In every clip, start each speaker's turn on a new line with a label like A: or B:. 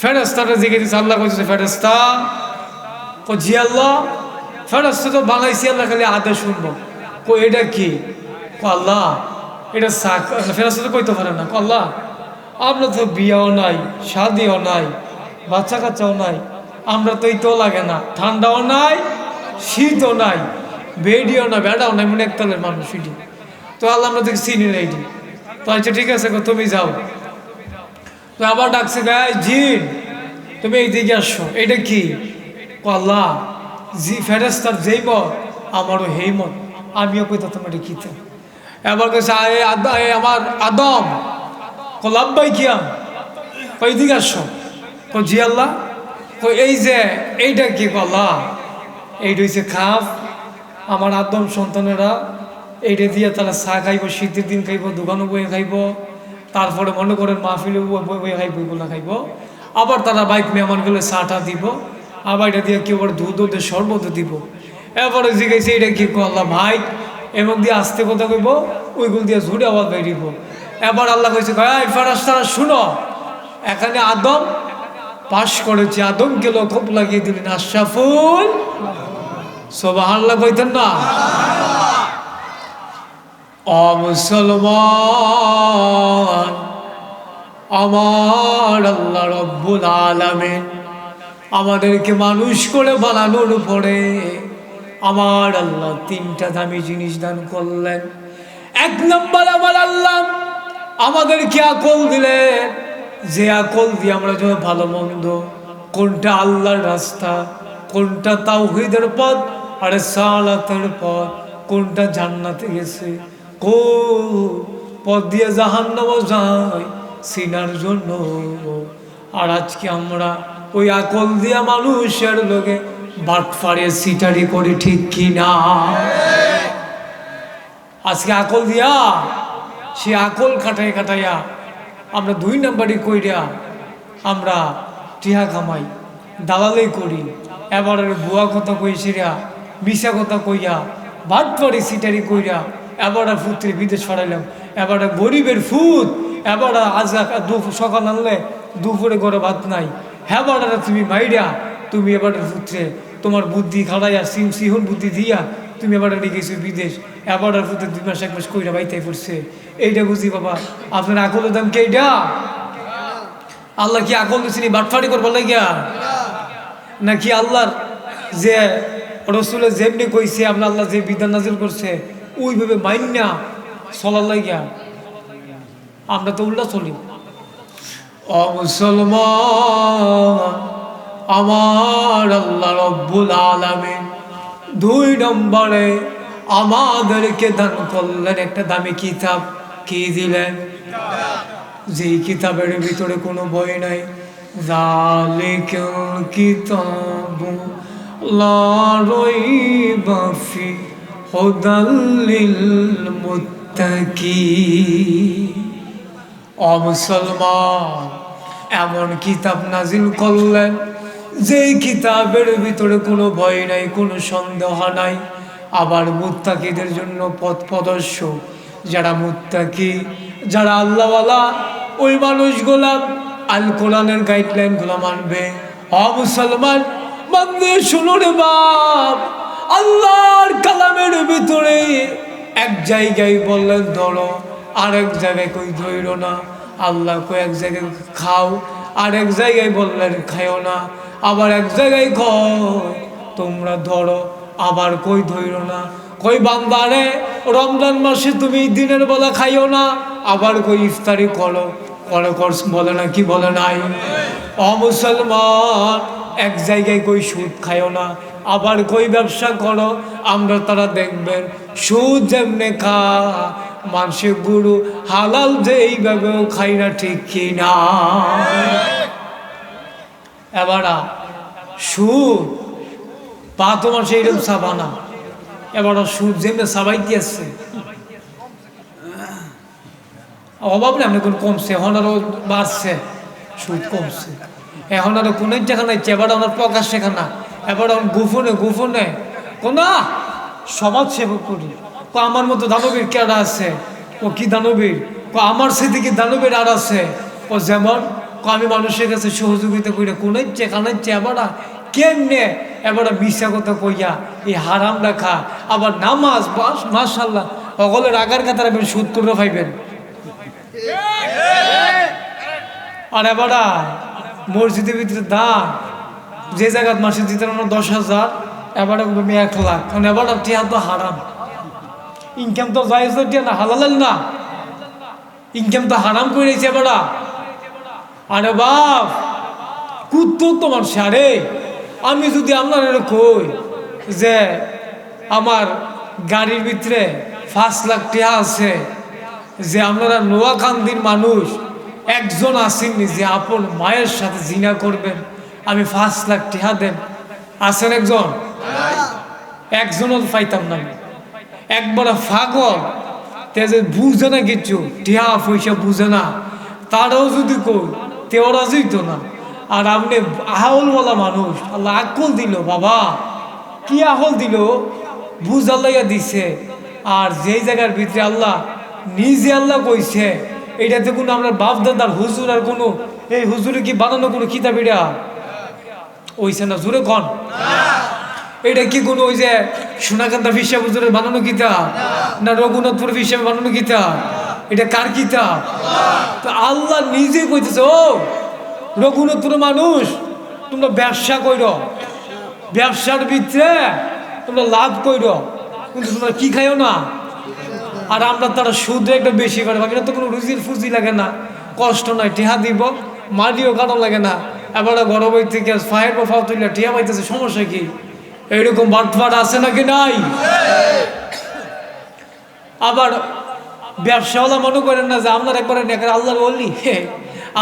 A: ফেরেস্তাটা জিগে দিচ্ছে আল্লাহ কইছে ফেরেস্তা জি আল্লাহ ফেরেস্তা তো বানাইছি আল্লাহ, খালি আদে শুনব। কো, এটা কি? কো, আল্লাহ, এটা সাক ফেরেস্তা তো কইতে পারে না। কো, আল্লাহ, আমরা তো বিয়াও নাই, শাদিও নাই বাচ্চা কাচ্চাও নাই, আমরা তো তো লাগে না। ঠান্ডাও নাই, শীতও নাই, বেডিও না বেড়াও নাই, মনে একতলের মানুষ এটি। তো আল্লাহ আমরা তোকে চিনি না এটি। তো আচ্ছা ঠিক আছে তুমি যাও। তো আবার ডাকছে গায়ে জিন। তুমি এই দিকে আসো। এটা কি? আল্লাহ, জি ফেরেস্তার যেই মত, আমারও হেই মত। আমিও কইতা তোমার কিতে এবার কাছে আয়, আদা আমার আদম। কলাব্বাই কিয়াম কই দিকে আসো। কো জি, আল্লাহ। কো এই যে, এইটা কি? কল্লা এইটা হচ্ছে খাপ আমার আদম সন্তানেরা এইটা দিয়ে তারা চা খাইব, শীতের দিন খাইব, দোকানে বয়ে খাইব। তারপরে মনে করেন মাহফিলে বয়ে খাইব এগুলো খাইব। আবার তারা বাইক মেহমান গেলে চাটা দিব, আবার এটা দিয়ে কেউ আবার দুধ দিয়ে শরবত দিব। এরপরে জিজ্ঞাসা এটা কি করলাম ভাই এবং দিয়ে আসতে কথা কইব ওইগুলো দিয়ে ঝুড়ে আবার বেরিব। এবার আল্লাহ কইছে ভাই ফেরাস তারা শুনো, এখানে আদম পাশ করেছে, আদমকে লক্ষ্য লাগিয়ে দিলেন, আশরাফুল। সবাহ আল্লাহ কইতেন না? অমুসলমান আমার আল্লাহ রব্বুল আলামিন আমাদেরকে মানুষ করে বানানোর পরে আমার আল্লাহ তিনটা দামি জিনিস দান করলেন। এক নম্বর আমার আল্লাহ আমাদেরকে আকল দিলেন যে আকল দিয়ে আমরা যখন ভালো মন্দ, কোনটা আল্লাহর রাস্তা, কোনটা তাওহিদের পথ আরে সালাতের পথ, কোনটা জান্নাতে গেছে কো পথ দিয়ে জাহান জাহান্নামও যায় সিনার জন্য। আর আজকে আমরা ওই আকল দিয়া মানুষের লোকে বাটফাড়ে সিটারি করি ঠিক কি না আজকে আকল দিয়া সে আকল কাটাই কাটাইয়া আমরা দুই নাম্বারই কইরা আমরা টিহা কামাই, দালালি করি, এবারের বুয়া কথা কইছিরা মিশা কথা কইয়া বাদ পরে সিটারি কইরা এবার ফুত্রে বিদেশ ছড়াইলাম এবার গরিবের ফুত এবার আজ দু- সকাল আনলে দুপুরে ঘরে ভাত নাই। হ্যাঁ তুমি মাইরা, তুমি এবার ফুত্রে তোমার বুদ্ধি খাড়াইয়া, সিম সিহন বুদ্ধি দিয়া তুমি এবার গেছো বিদেশ। এবার ফুতে দুই মাস, এক মাস কইরা বাইতে পড়ছে। এইটা বুঝি বাবা, আপনার আকলের দাম কে এইটা আল্লাহ কি আকল দিচ্ছেন বাটফাড়ি করবার লাগিয়া? নাকি আল্লাহর যে রসুলে যেমনি কইছে, আপনার আল্লাহ যে বিধান নাজিল করছে ওইভাবে মাইন্যা চলার লাগিয়া আমরা তো উল্টা চলি। মুসলমান, আমার আল্লাহ রব্বুল আলামিন দুই নম্বরে আমাদেরকে দান করলেন একটা দামি কিতাব। কি দিলেন? যেই কিতাবের ভিতরে কোনো বই নাই। কিতাবু লা রাইবা ফি হুদাল মুত্তাকিন ও এমন কিতাব নাজিল করলেন যেই কিতাবের ভিতরে কোনো ভয় নাই, কোনো সন্দেহ নাই। আবার মুত্তাকিদের জন্য পথ প্রদর্শক। যারা মুত্তাকি, যারা আল্লাহওয়ালা, ওই মানুষগুলা আল কোরআনের গাইডলাইনগুলো মানবে। অ মুসলমান মানবে শুনো রে বাপ। এক জায়গায় বললেন, ধরো, আরেক জায়গায় কই ধইর না। আল্লাহ কই এক জায়গায় খাও। আর এক জায়গায় বললেন খাইও না। আবার এক জায়গায় কয় তোমরা ধরো, আবার কই ধইর না। কই বান্দারে রমজান মাসে তুমি দিনের বেলা খাইও না। আবার কই ইফতারি করো। করে কর বলে না, কি বলে নাই? অমুসলমান এক জায়গায় কই সুদ খাইও না, আবার কই ব্যবসা করো, আমরা তারা দেখবেন সুদ যেমনে খা মানুষের গুরু হালাল যে এইভাবেও খাই না, ঠিক কি না? এবার সুদ পা তোমার রকম সাবানা এবার সুদ যেমনি সাবাইতে আসছে। অভাব নেই, আপনি কোন কমছে আরও বাড়ছে, সুদ কমছে। এখন আর কোন নাই এবার আমার প্রকাশ শেখা না। এবার গোপনে গোপনে, কোন, সমাজ সেবক করি। ও আমার মতো দানবীর কেডা আছে? ও কি দানবীর? ও আমার সেদিকে দানবীর আর আছে? ও যেমন, ক আমি মানুষের কাছে সহযোগিতা করি কোন কানাচ্ছে এবারা কেমনে এবারা মিশা কথা কইয়া এই হারাম রাখা, আবার নামাজ, বাস মাশাল্লাহ সকলের আগার কাতার আপনি সুদ করে পাইবেন আর এবারা মসজিদের ভিতরে দান যে জায়গার মাসে দিতে আমরা দশ হাজার, এবারে আমি এক লাখ। কারণ এবার টিয়া তো হারাম। ইনকাম তো জায়েজ টিয়া না হালালেন না। ইনকাম তো হারাম করে নিয়েছে এবারা। আরে বাপ, কুত্তো তোমার সারে আমি যদি আপনার কই যে আমার গাড়ির ভিতরে পাঁচ লাখ টিয়া আছে, যে আপনারা নোয়াকান্দির মানুষ একজন আসেননি যে আপন মায়ের সাথে জিনা করবেন আমি পাঁচ লাখ টাকা দেন। আছেন একজন? একজনও পাইতাম না আমি। একবার ফাগল তে যে বুঝে না কিছু টিহা পয়সা বুঝে না। তারাও যদি কই তে ওরা যেত না। আর আপনি আহলওয়ালা মানুষ আল্লাহ আকল দিল বাবা। কি আহল দিল? বুঝাল্লাইয়া দিছে। আর যেই জায়গার ভিতরে আল্লাহ নিজে আল্লাহ কইছে এটাতে কোনো আমরা বাপ দাদার হুজুর আর কোনো, এই হুজুরে কি বানানো কোনো কিতাব এটা? ওইছে না জোরে কন? এটা কি কোনো ওই যে সোনাকান্তা ফিসা হুজুরের বানানো কিতাব? না রঘুনাথপুর ফিসা বানানো কিতাব? এটা কার কিতাব? তো আল্লাহ নিজে কইতেছে, ও রঘুনাথপুর মানুষ, তোমরা ব্যবসা কইর। ব্যবসার ভিতরে তোমরা লাভ কইর। কিন্তু তোমরা কি খাইও না? আর আমরা তারা সুদ একটা বেশি করে না তো কোনো রুজির ফুজি লাগে না। কষ্ট নয়, টিহা দিব, মাটিও কাটো লাগে না। এবার গরম থেকে ফায়ার বা ফাও তুললে টিহা পাইতেছে সমস্যা কি? এইরকম বাটফাট আছে নাকি নাই? আবার ব্যবসাওয়ালা মনে করেন না যে আপনার একবারে নেকার আল্লাহর বললি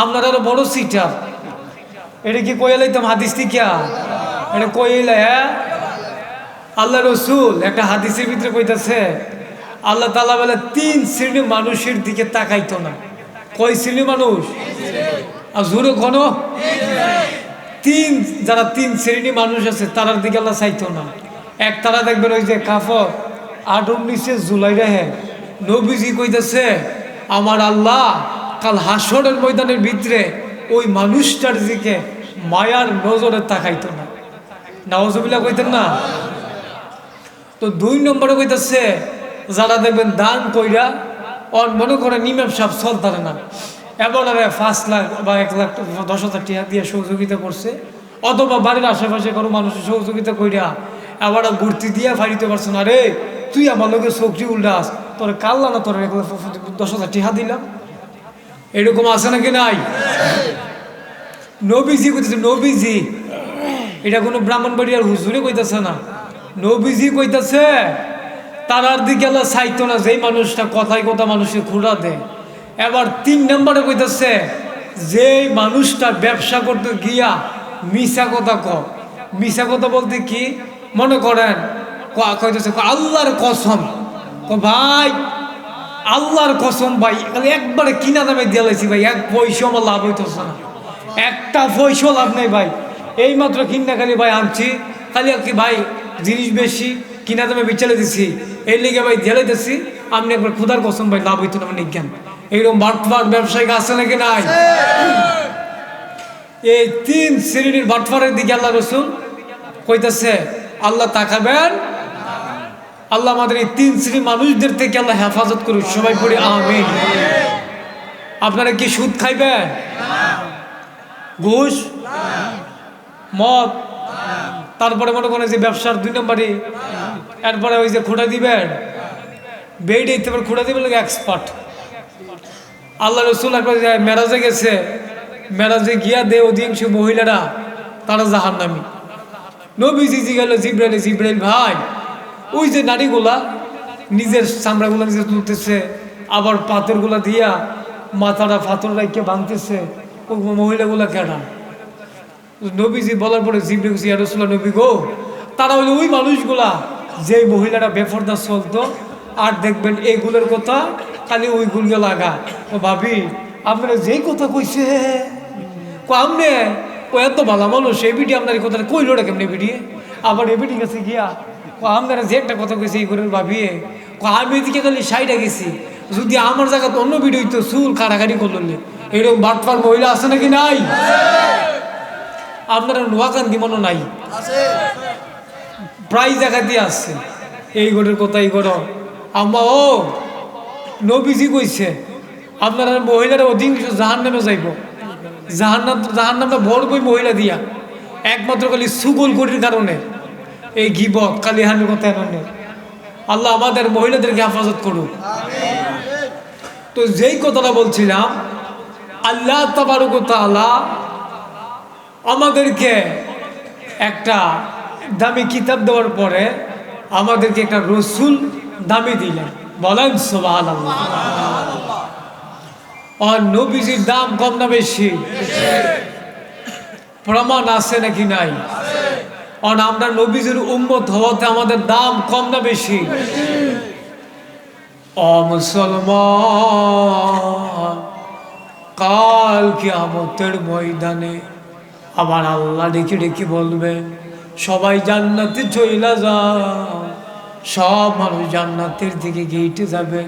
A: আপনার আরও বড় সিটার। এটা কি কইলাইতাম হাদিস থেকে? এটা কইলে হ্যাঁ? আল্লাহ রসুল, একটা হাদিসের ভিতরে কইতাছে আল্লাহ তালা বলে, তিন শ্রেণির মানুষের দিকে তাকাইতো না। কয় শ্রেণির মানুষ? আর জোরে ঘন তিন, যারা তিন শ্রেণি মানুষ আছে, তারার দিকে আল্লাহ চাইতো না। এক তারা দেখবেন ওই যে কাফর, আট, উনিশে জুলাই রেহে নবীজি কইতেছে, আমার আল্লাহ কাল হাসরের ময়দানের ভিতরে ওই মানুষটার দিকে মায়ার নজরে তাকাইতো না। নওয়াজবিল্লা কইতেন না। তো দুই নম্বরে কইতেছে যারা দেখবেন দান কইরা, অন মনে করে নিমেম সাহেব চলতারে না। এবারে পাঁচ লাখ বা এক লাখ দশ হাজার টাকা দিয়ে সহযোগিতা করছে। অথবা বাড়ির আশেপাশে কোনো মানুষের সহযোগিতা কইরা এবার ঘুরতে দিয়া ফাড়িতে পারছ না রে তুই আমার লোকের চোখটি উল্টাস, তোর কাল্লা না তোর এক লাখ দশ হাজার টাকা দিলাম। এরকম আছে নাকি নাই? নবীজি কইতেছে, নবীজি, এটা কোনো ব্রাহ্মণবাড়িয়ার হুজুরে কইতেছে না। নবীজি কইতেছে তারার দিকে আল্লাহ চাইতো না, যেই মানুষটা কথায় কথা মানুষকে খুঁড়া দেয় এবার তিন নম্বরে কইতেছে, যেই মানুষটা ব্যবসা করতে গিয়া মিশা কথা ক মিশা কথা বলতে কি মনে করেন? কইতেছে আল্লাহর কসম। ভাই, আল্লাহর কসম ভাই একবারে কিনা দামে দিয়ে লাইছি ভাই, এক পয়সা আমার লাভ হইতেছে না। একটা পয়সা লাভ নেই ভাই। এই মাত্র কিনা খালি ভাই আনছি, খালি আর কি ভাই, জিনিস বেশি কিনা দামে বিচালে দিছি এই লিগে ভাই জেলে দিছি, আপনি একবার খুদার কসম ভাই, লাভ হইতো না নিজ্ঞান এইরকম বাটফার ব্যবসায়িক আছে নাকি নাই? এই তিন শ্রেণির বাটফারের দিকে আল্লাহ রসুল কইতেছে, আল্লাহ তাকাবেন? আল্লাহ আমাদের এই তিন শ্রেণির মানুষদের থেকে আল্লাহ হেফাজত করুন সবাই পড়ি আমিন। আপনারা কি সুদ খাইবেন? ঘুষ? মদ? তারপরে মনে করেন যে ব্যবসার দুই নম্বরই। এরপরে ওই যে খোঁড়া দিবেন। বেড দিতে পারে খোঁড়া দিবেন এক্সপার্ট আল্লাহ রসুল একবার মেরাজে গেছে, মেরাজে গিয়া দে অধিকাংশ মহিলারা, তারা জাহান নামি নবীজি জি গেল জিব্রাইল জিব্রাইল ভাই, ওই যে নারীগুলা নিজের চামড়াগুলা নিজে তুলতেছে, আবার পাথরগুলা দিয়া মাথাটা পাথর রাখিয়ে ভাঙতেছে ওই মহিলাগুলা কেনা নবীজি বলার পরে জিব্রাইল ইয়া রসুল্লাহ নবী গো, তারা হলো ওই মানুষগুলা যে মহিলারা বেফরদা চলতো, আর দেখবেন এইগুলোর কথা খালি ওই ওইগুলো লাগা। ও ভাবি, আপনারা যেই কথা কইছে কো, আমনে, ও এত ভালো মানুষ, এই বিটি আপনার এই কথাটা কইলো না কেমনে বিডি আবার এ বিডি গেছে গিয়া ও আপনারা যে একটা কথা কইছে এই করে ভাবিয়ে কো, আমি এদিকে খালি সাইডে গেছি। যদি আমার জায়গা অন্য ভিডিও হইতো, চুল কাটাকাটি করল এরকম বাটপার মহিলা আছে নাকি নাই? আপনারা নোয়াকান্দি মনে নাই? প্রায় জায়গা দিয়ে আসছে এই গোটের কথা এই করো আম্মা ও নবীজি কইছে আপনারা মহিলারা অধিকাংশ জাহান নামে যাইব। জাহান নাম জাহান নামটা ভরবই মহিলা দিয়া। একমাত্র খালি সুগল গটির কারণে। এই গিবত কালি হানির কথা এনে আল্লাহ আমাদের মহিলাদেরকে হেফাজত করুক। তো যেই কথাটা বলছিলাম আল্লাহ তাবারক তাআলা আমাদেরকে একটা দামি কিতাব দেওয়ার পরে আমাদেরকে একটা রসুল দামি দিলেন। বলেন সোবাহ আর নবীজির দাম কম না বেশি? প্রমাণ আছে নাকি নাই? আর আমরা নবীজির উম্মত হওয়াতে আমাদের দাম কম না বেশি? ও মুসলমান, কাল কি আমতের ময়দানে আমার আল্লাহ ডেকে ডেকে বলবে, সবাই জান্নাতে চইলা যা সব মানুষ জান্নাতের দিকে গেইটে যাবে।